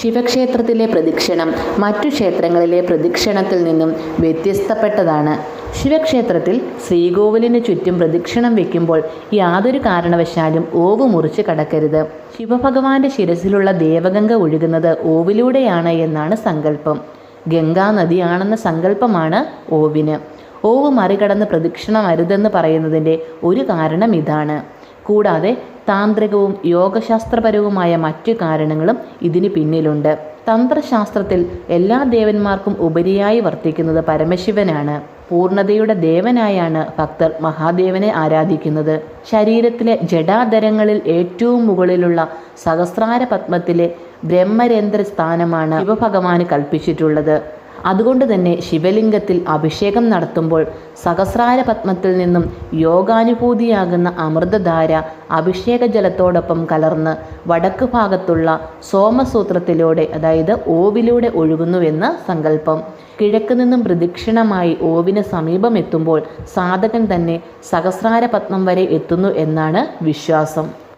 ശിവക്ഷേത്രത്തിലെ പ്രദക്ഷിണം മറ്റു ക്ഷേത്രങ്ങളിലെ പ്രദക്ഷിണത്തിൽ നിന്നും വ്യത്യസ്തപ്പെട്ടതാണ്. ശിവക്ഷേത്രത്തിൽ ശ്രീകോവിലിന് ചുറ്റും പ്രദക്ഷിണം വയ്ക്കുമ്പോൾ യാതൊരു കാരണവശാലും ഓവ് മുറിച്ച് കടക്കരുത്. ശിവഭഗവാന്റെ ശിരസിലുള്ള ദേവഗംഗ ഒഴുകുന്നത് ഓവിലൂടെയാണ് എന്നാണ് സങ്കല്പം. ഗംഗാ നദിയാണെന്ന സങ്കല്പമാണ് ഓവിന്. ഓവ് മറികടന്ന് പ്രദക്ഷിണം അരുതെന്ന് പറയുന്നതിന്റെ ഒരു കാരണം ഇതാണ്. കൂടാതെ താന്ത്രികവും യോഗശാസ്ത്രപരവുമായ മറ്റു കാരണങ്ങളും ഇതിന് പിന്നിലുണ്ട്. തന്ത്രശാസ്ത്രത്തിൽ എല്ലാ ദേവന്മാർക്കും ഉപരിയായി വർത്തിക്കുന്നത് പരമശിവനാണ്. പൂർണതയുടെ ദേവനായാണ് ഭക്തർ മഹാദേവനെ ആരാധിക്കുന്നത്. ശരീരത്തിലെ ജഡാധരങ്ങളിൽ ഏറ്റവും മുകളിലുള്ള സഹസ്രാര പത്മത്തിലെ ബ്രഹ്മരേന്ദ്ര സ്ഥാനമാണ് ശിവഭഗവാന് കൽപ്പിച്ചിട്ടുള്ളത്. അതുകൊണ്ട് തന്നെ ശിവലിംഗത്തിൽ അഭിഷേകം നടത്തുമ്പോൾ സഹസ്രാര പത്മത്തിൽ നിന്നും യോഗാനുഭൂതിയാകുന്ന അമൃതധാര അഭിഷേക ജലത്തോടൊപ്പം കലർന്ന് വടക്ക് ഭാഗത്തുള്ള സോമസൂത്രത്തിലൂടെ അതായത് ഓവിലൂടെ ഒഴുകുന്നുവെന്ന് സങ്കല്പം. കിഴക്ക് നിന്നും പ്രദക്ഷിണമായി ഓവിന് സമീപം എത്തുമ്പോൾ സാധകൻ തന്നെ സഹസ്രാര പത്മം വരെ എത്തുന്നു എന്നാണ് വിശ്വാസം.